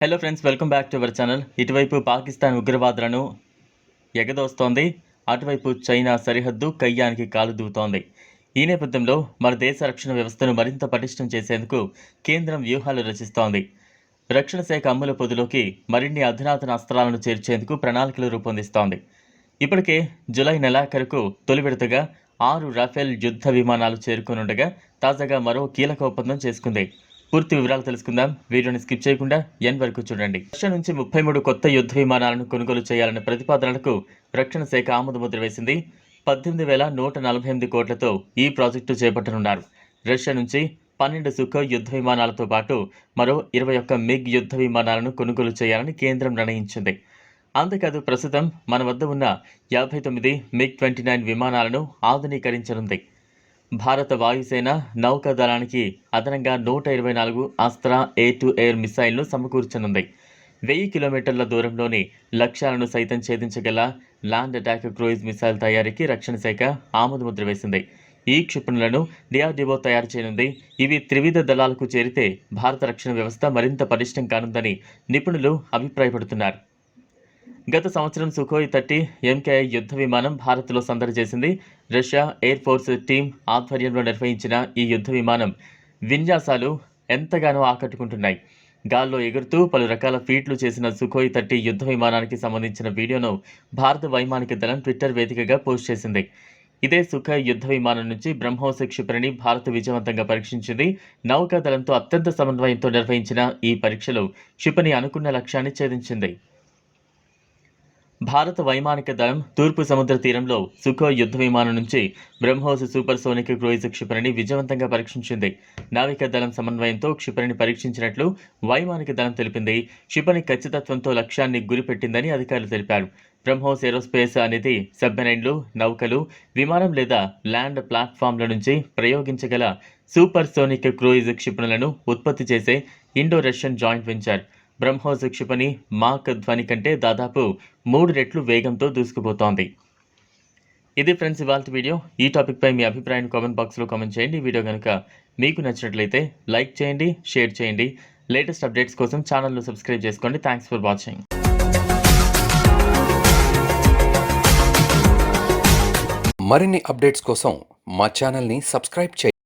Hello friends welcome back to our channel ఇటువైపు పాకిస్తాన్ ఉగ్రవాదులను ఎగదోస్తోంది. అటువైపు చైనా సరిహద్దు కయ్యానికి కాలు దూతోంది. ఈ నేపథ్యంలో మన దేశ రక్షణ వ్యవస్థను మరింత పటిష్టం చేసేందుకు కేంద్రం వ్యూహాలు రచిస్తోంది. రక్షణ శాఖ అమ్ముల పొదిలోకి మరిన్ని అధునాతన అస్త్రాలను చేర్చేందుకు ప్రణాళికలు రూపొందిస్తోంది. ఇప్పటికే జులై నెలాఖరుకు తొలి విడతగా ఆరు రఫేల్ యుద్ధ విమానాలు చేరుకునుండగా తాజాగా మరో కీలక ఒప్పందం చేసుకుంది. పూర్తి వివరాలు తెలుసుకుందాం. వీడియోని స్కిప్ చేయకుండా ఎన్ వరకు చూడండి. రష్యా నుంచి ముప్పై మూడు కొత్త యుద్ధ విమానాలను కొనుగోలు చేయాలన్న ప్రతిపాదనలకు రక్షణ శాఖ ఆమోదముద్ర వేసింది. పద్దెనిమిది వేల నూట నలభై ఎనిమిది కోట్లతో ఈ ప్రాజెక్టు చేపట్టనున్నారు. రష్యా నుంచి పన్నెండు సుఖ యుద్ధ విమానాలతో పాటు మరో ఇరవై ఒక్క మిగ్ యుద్ధ విమానాలను కొనుగోలు చేయాలని కేంద్రం నిర్ణయించింది. అంతేకాదు ప్రస్తుతం మన వద్ద ఉన్న యాభై తొమ్మిది మిగ్ ట్వంటీ నైన్ విమానాలను ఆధునీకరించనుంది. భారత వాయుసేన నౌకాదళానికి అదనంగా నూట ఇరవై నాలుగు అస్త్రా ఎయిర్ టు ఎయిర్ మిసైల్ను సమకూర్చనుంది. వెయ్యి కిలోమీటర్ల దూరంలోని లక్ష్యాలను సైతం ఛేదించగల ల్యాండ్ అటాక్ క్రూయిజ్ మిసైల్ తయారీకి రక్షణ శాఖ ఆమోదముద్ర వేసింది. ఈ క్షిపణులను డిఆర్డీఓ తయారు చేయనుంది. ఇవి త్రివిధ దళాలకు చేరితే భారత రక్షణ వ్యవస్థ మరింత పటిష్టం కానుందని నిపుణులు అభిప్రాయపడుతున్నారు. గత సంవత్సరం సుఖోయ్ థర్టీ ఎంకేఐ యుద్ధ విమానం భారత్లో సందడి చేసింది రష్యా ఎయిర్ ఫోర్స్ టీం ఆధ్వర్యంలో నిర్వహించిన ఈ యుద్ధ విమానం విన్యాసాలు ఎంతగానో ఆకట్టుకుంటున్నాయి. గాల్లో ఎగురుతూ పలు రకాల ఫీట్లు చేసిన సుఖోయ్ థర్టీ యుద్ధ విమానానికి సంబంధించిన వీడియోను భారత వైమానిక దళం ట్విట్టర్ వేదికగా పోస్ట్ చేసింది. ఇదే సుఖోయ్ యుద్ధ విమానం నుంచి బ్రహ్మోస్ క్షిపణిని భారత్ విజయవంతంగా పరీక్షించింది. నౌకాదళంతో అత్యంత సమన్వయంతో నిర్వహించిన ఈ పరీక్షలో క్షిపణి అనుకున్న లక్ష్యాన్ని ఛేదించింది. భారత వైమానిక దళం తూర్పు సముద్ర తీరంలో సుఖో యుద్ధ విమానం నుంచి బ్రహ్మోస్ సూపర్ సోనిక్ క్రూయిజ్ క్షిపణిని విజయవంతంగా పరీక్షించింది. నావికా దళం సమన్వయంతో క్షిపణిని పరీక్షించినట్లు వైమానిక దళం తెలిపింది. క్షిపణి ఖచ్చితత్వంతో లక్ష్యాన్ని గురిపెట్టిందని అధికారులు తెలిపారు. బ్రహ్మోస్ ఏరోస్పేస్ అనేది సబ్మెరైన్లు నౌకలు విమానం లేదా ల్యాండ్ ప్లాట్ఫామ్ల నుంచి ప్రయోగించగల సూపర్ సోనిక్ క్రూయిజ్ క్షిపణులను ఉత్పత్తి చేసే Indo Russian joint venture. BrahMos క్షిపణి మాక్ ధ్వని కంటే దాదాపు మూడు రెట్లు వేగంతో దూసుకుపోతోంది. ఇది ఫ్రెండ్స్ ఇవాళ వీడియో. ఈ టాపిక్పై మీ అభిప్రాయాన్ని కామెంట్ బాక్స్లో కామెంట్ చేయండి. వీడియో కనుక మీకు నచ్చినట్లయితే లైక్ చేయండి షేర్ చేయండి. లేటెస్ట్ అప్డేట్స్ కోసం ఛానల్ను సబ్స్క్రైబ్ చేసుకోండి. Thanks for watching. మరిన్ని అప్డేట్స్ కోసం మా ఛానల్ని సబ్స్క్రైబ్ చేయండి.